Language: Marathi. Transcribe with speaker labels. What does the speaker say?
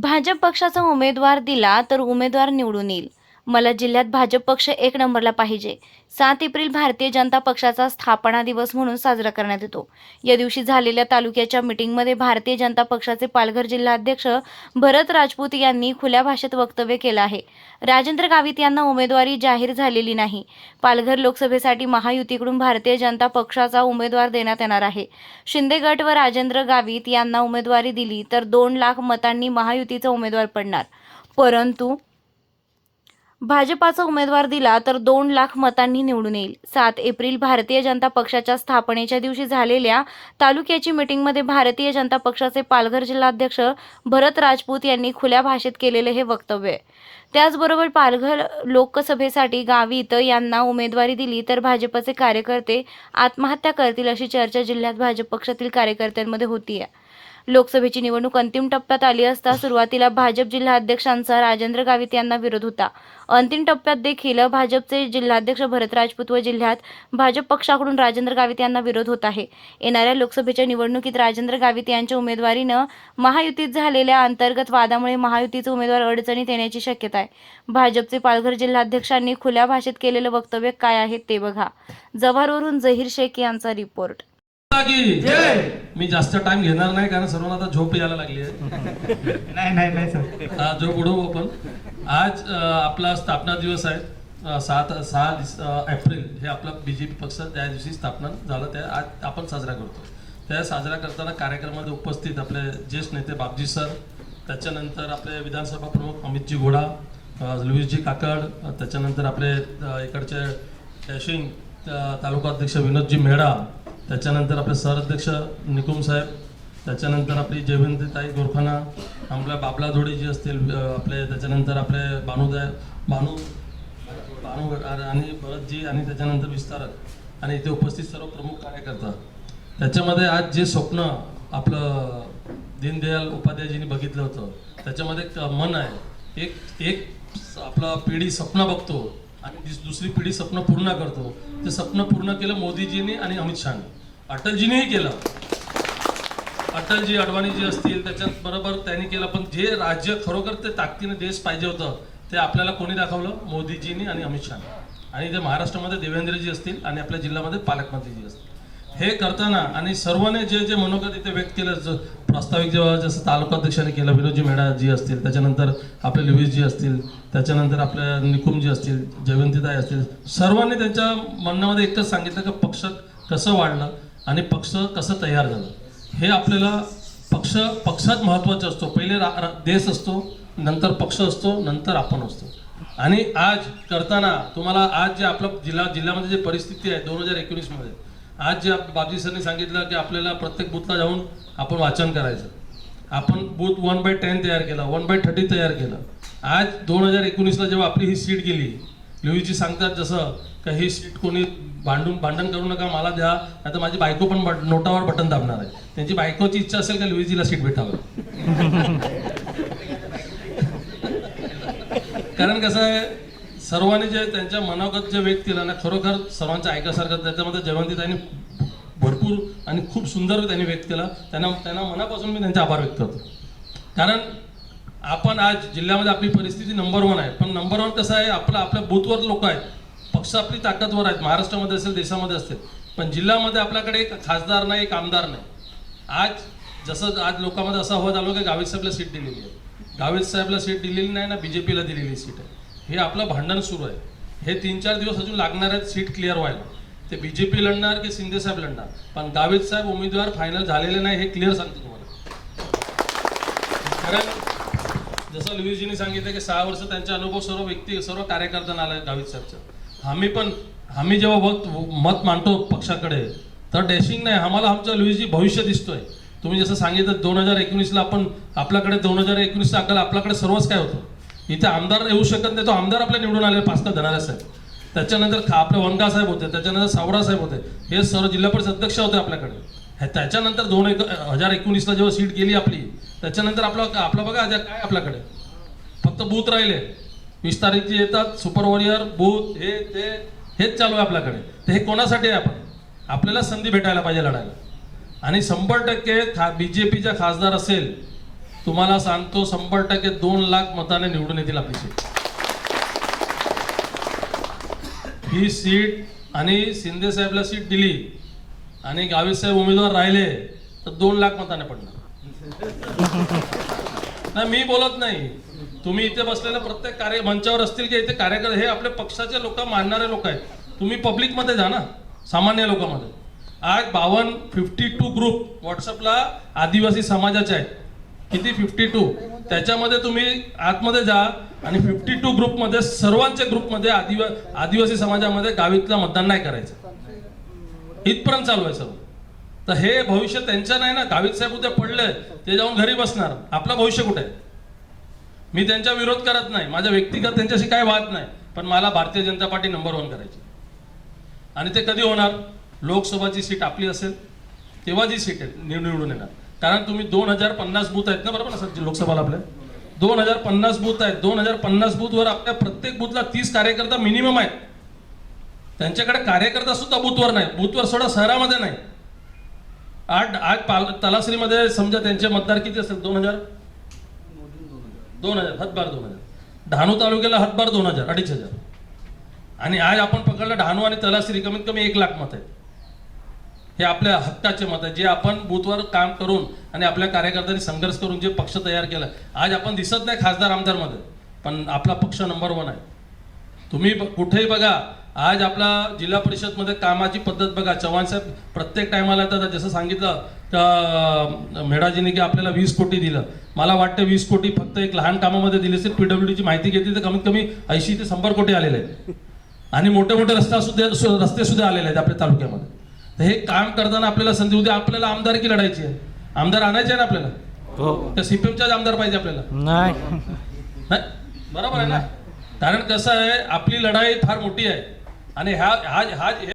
Speaker 1: भाजप पक्षाचा उमेदवार दिला तर उमेदवार निवडून येईल. मला जिल्ह्यात भाजप पक्ष एक नंबरला पाहिजे. सात एप्रिल भारतीय जनता पक्षाचा स्थापना दिवस म्हणून साजरा करण्यात येतो. या दिवशी झालेल्या तालुक्याच्या मिटिंगमध्ये भारतीय जनता पक्षाचे पालघर जिल्हाध्यक्ष भरत राजपूत यांनी खुल्या भाषेत वक्तव्य केलं आहे. राजेंद्र गावित यांना उमेदवारी जाहीर झालेली नाही. पालघर लोकसभेसाठी महायुतीकडून भारतीय जनता पक्षाचा उमेदवार देण्यात येणार आहे. शिंदे गट व राजेंद्र गावित यांना उमेदवारी दिली तर दोन लाख मतांनी महायुतीचा उमेदवार पडणार. परंतु भाजपाचा उमेदवार दिला तर दोन लाख मतांनी निवडून येईल. सात एप्रिल भारतीय जनता पक्षाच्या स्थापनेच्या दिवशी झालेल्या तालुक्याची मिटिंगमध्ये भारतीय जनता पक्षाचे पालघर जिल्हाध्यक्ष भरत राजपूत यांनी खुल्या भाषेत केलेले हे वक्तव्य आहे. त्याचबरोबर पालघर लोकसभेसाठी गावित यांना उमेदवारी दिली तर भाजपचे कार्यकर्ते आत्महत्या करतील अशी चर्चा जिल्ह्यात भाजप पक्षातील कार्यकर्त्यांमध्ये होती आहे लोकसभेची निवडणूक अंतिम टप्प्यात आली असता सुरुवातीला भाजप जिल्हाध्यक्षांचा राजेंद्र गावित यांना विरोध होता. अंतिम टप्प्यात देखील भाजपचे जिल्हाध्यक्ष भरत राजपूत व जिल्ह्यात भाजप पक्षाकडून राजेंद्र गावित यांना विरोध होत आहे. येणाऱ्या लोकसभेच्या निवडणुकीत राजेंद्र गावित यांच्या उमेदवारीनं महायुतीत झालेल्या अंतर्गत वादामुळे महायुतीचे उमेदवार अडचणीत येण्याची शक्यता आहे. भाजपचे पालघर जिल्हाध्यक्षांनी खुल्या भाषेत केलेलं वक्तव्य काय आहे ते बघा. जव्हारवरून जहीर शेख यांचा रिपोर्ट.
Speaker 2: मी जास्त टाइम घेणार नाही कारण सर्वांना आता झोप यायला लागली आहे.
Speaker 3: नाही नाही नाही सर.
Speaker 2: हा, झोप उडवू आपण. आज आपला स्थापना दिवस आहे. सात सहा एप्रिल हे आपला बीजेपी पक्ष त्या दिवशी स्थापना झालं. त्या आज आपण साजरा करतो. त्या साजरा करताना कार्यक्रमामध्ये उपस्थित आपले ज्येष्ठ नेते बापजी सर त्याच्यानंतर आपले विधानसभा प्रमुख अमितजी घोडा लुईसजी काकड त्याच्यानंतर आपले इकडचे डॅशिंग अ, तालुका अध्यक्ष विनोदजी मेढा त्याच्यानंतर आपले सहअध्यक्ष निकुम साहेब त्याच्यानंतर आपली जयवंतीताई गोरखाना आपल्या बाबला धोडे जी असतील आपले त्याच्यानंतर आपले बानुदाय बानू बानू आणि भरतजी आणि त्याच्यानंतर विस्तारक आणि इथे उपस्थित सर्व प्रमुख कार्यकर्ता. त्याच्यामध्ये आज जे स्वप्न आपलं दीनदयाल उपाध्यायजींनी बघितलं होतं त्याच्यामध्ये एक मन आहे. एक एक आपला पिढी स्वप्न बघतो आणि दुसरी पिढी स्वप्न पूर्ण करतो. ते स्वप्न पूर्ण केलं मोदीजींनी आणि अमित शहानी. अटलजीनेही केलं. अटलजी अडवाणी जी असतील त्याच्यात बरोबर त्यांनी केलं पण जे राज्य खरोखर ते ताकदीने देश पाहिजे होतं ते आपल्याला कोणी दाखवलं? मोदीजींनी आणि अमित शहानी. आणि ते महाराष्ट्रामध्ये देवेंद्रजी असतील आणि आपल्या जिल्ह्यामध्ये पालकमंत्रीजी असतील. हे करताना आणि सर्वांनी जे जे मनोगत इथे व्यक्त केलं प्रास्ताविक जेव्हा जसं तालुका अध्यक्षांनी केलं विनोदजी मेढा जी असतील त्याच्यानंतर आपले लुईसजी असतील त्याच्यानंतर आपल्या निकुमजी असतील जयवंतीताई असतील सर्वांनी त्यांच्या म्हणण्यामध्ये एकच सांगितलं की पक्ष कसं वाढलं आणि पक्ष कसं तयार झालं? हे आपल्याला पक्ष पक्षात महत्त्वाचं असतो. पहिले रा, रा, देश असतो नंतर पक्ष असतो नंतर आपण असतो. आणि आज करताना तुम्हाला आज जे आपलं जिल्हा जिल्ह्यामध्ये जे परिस्थिती आहे दोन हजार एकोणीसमध्ये आज जे बाबजी सरनी सांगितलं की आपल्याला प्रत्येक बूथला जाऊन आपण वाचन करायचं. आपण बूथ वन बाय टेन तयार केला वन बाय थर्टी तयार केलं. आज दोन हजार एकोणीसला जेव्हा आपली ही सीट गेली लुईची सांगतात जसं का ही सीट कोणी भांडून भांडण करू नका मला द्या नाही तर माझी बायको पण बट- नोटावर बटन दाबणार आहे. त्यांची बायकोची इच्छा असेल का लुईजीला सीट भेटावं? कारण कसं आहे सर्वांनी जे त्यांच्या मनागत जे व्यक्त केलं ना खरोखर सर्वांच्या ऐकासारखं त्याच्यामध्ये जयवंती त्यांनी भरपूर आणि खूप सुंदर त्यांनी व्यक्त केलं. त्यांना त्यांना मनापासून मी त्यांचे आभार व्यक्त करतो. कारण आपण आज जिल्ह्यामध्ये आपली परिस्थिती नंबर वन आहे. पण नंबर वन कसं आहे आपलं आपल्या बूथवर लोक आहेत. पक्ष आपली ताकदवर आहेत. महाराष्ट्रामध्ये असेल देशामध्ये असतील. पण जिल्ह्यामध्ये आपल्याकडे एक खासदार नाही एक आमदार नाही. आज जसं आज लोकांमध्ये असं हवं आलो की गावित साहेबला सीट दिलेली आहे. गावित साहेबला सीट दिलेली नाही ना बी जे पीला दिलेली सीट आहे. हे आपलं भांडण सुरू आहे. हे तीन चार दिवस अजून लागणार आहेत सीट क्लिअर व्हायला. ते बी जे पी लढणार की शिंदे साहेब लढणार? पण गावित साहेब उमेदवार फायनल झालेले नाही हे क्लिअर सांगतो तुम्हाला. कारण जसं लुईजीने सांगितलं की सहा वर्ष त्यांचा अनुभव सर्व व्यक्ती सर्व कार्यकर्त्यांना आला गावित साहेबचा. आम्ही पण आम्ही जेव्हा वक्त मत मांडतो पक्षाकडे तर डॅशिंग नाही आम्हाला आमचं लुईजी भविष्य दिसतोय. तुम्ही जसं सांगितलं दोन हजार एकोणीसला आपण आपल्याकडे दोन हजार एकोणीसचा अकाल आपल्याकडे सर्वच काय होतं? इथे आमदार येऊ शकत नाही तो आमदार आपल्या निवडून आले पाच धनारे साहेब. त्याच्यानंतर खा आपले वनगा साहेब होते त्याच्यानंतर सावरा साहेब होते हे सर्व जिल्हा परिषद अध्यक्ष होते आपल्याकडे. त्याच्यानंतर दोन एक हजार एकोणीसला जेव्हा सीट गेली आपली त्याच्यानंतर आपलं आपलं बघा आज काय आपल्याकडे. फक्त बूथ राहिले. वीस तारीखचे येतात सुपर वॉरियर बूथ हे ते हेच चालू आहे आपल्याकडे. तर हे कोणासाठी आहे आपण? आपल्याला संधी भेटायला पाहिजे लढायला. आणि शंभर टक्के खा बी जे पीचा खासदार असेल तुम्हाला सांगतो शंभर टक्के दोन लाख मताने निवडून येतील आपली सीट. ही सीट आणि शिंदे साहेबला सीट दिली आणि गावी साहेब उमेदवार राहिले तर दोन लाख मताने पडणार. नाही मी बोलत नाही. तुम्ही इथे बसलेले प्रत्येक कार्य मंचावर असतील की इथे कार्यकर्ते हे आपल्या पक्षाचे लोक मानणारे लोक आहेत. तुम्ही पब्लिकमध्ये जा ना सामान्य लोकांमध्ये. आज बावन फिफ्टी टू ग्रुप व्हॉट्सअपला आदिवासी समाजाचे आहेत. किती फिफ्टी टू त्याच्यामध्ये तुम्ही आतमध्ये जा आणि फिफ्टी टू ग्रुपमध्ये सर्वांच्या ग्रुपमध्ये आदिवा आदिवासी समाजामध्ये गावीतलं मतदान नाही करायचं. इथपर्यंत चालू आहे सर्व. तर हे भविष्य त्यांचं नाही ना? गावित साहेब उद्या पडले ते जाऊन घरी बसणार. आपलं भविष्य कुठे आहे? मी त्यांचा विरोध करत नाही. माझ्या व्यक्तिगत त्यांच्याशी काय वाद नाही. पण मला Bharatiya Janata party number one करायची. आणि ते कधी होणार? लोकसभाची सीट आपली असेल तेव्हा जी सीट आहे निवडून येणार. कारण तुम्ही दोन हजार पन्नास बूथ आहेत ना? बरोबर ना सर? लोकसभाला आपल्या. दोन हजार पन्नास बूथ आहेत. दोन हजार पन्नास बूथवर आपल्या प्रत्येक बूथला तीस कार्यकर्ता मिनिमम आहेत. त्यांच्याकडे कार्यकर्ता सुद्धा बूथवर नाही. बूथवर सोडा शहरामध्ये नाही. आठ आज पाल तलासरीमध्ये समजा त्यांचे मतदार किती असेल? दोन हजार? दोन हजार हातबार दोन हजार. डहाणू तालुक्याला हातबार दोन हजार अडीच हजार. आणि आज आपण पकडलं डहाणू आणि तलासरी कमीत कमी एक लाख मत आहेत. हे आपल्या हक्काचे मत आहे जे आपण बूथवर काम करून आणि आपल्या कार्यकर्त्यांनी संघर्ष करून जे पक्ष तयार केला आज आपण दिसत नाही खासदार आमदारमध्ये पण आपला पक्ष नंबर वन आहे. तुम्ही ब- कुठेही बघा आज आपला जिल्हा परिषदमध्ये कामाची पद्धत बघा. चव्हाण साहेब प्रत्येक टायमाला येतात जसं सांगितलं का मेढाजीने की आपल्याला वीस कोटी दिलं. मला वाटतं वीस कोटी फक्त एक लहान कामामध्ये दिली असेल. पीडब्ल्यूडीची माहिती घेतली तर कमीत कमी ऐंशी ते शंभर कोटी आलेले आहेत. आणि मोठे मोठे रस्ता सुद्धा रस्ते सुद्धा आलेले आहेत आपल्या तालुक्यामध्ये. तर हे काम करताना आपल्याला संधी उद्या आपल्याला आमदारकी लढायची आहे. आमदार आणायचे आहे ना आपल्याला.
Speaker 3: हो.
Speaker 2: त्या सीपीएमचाच आमदार पाहिजे आपल्याला.
Speaker 3: नाही.
Speaker 2: नाही? बरोबर आहे ना? कारण कसं आहे आपली लढाई फार मोठी आहे. आणि ह्या हा हा हे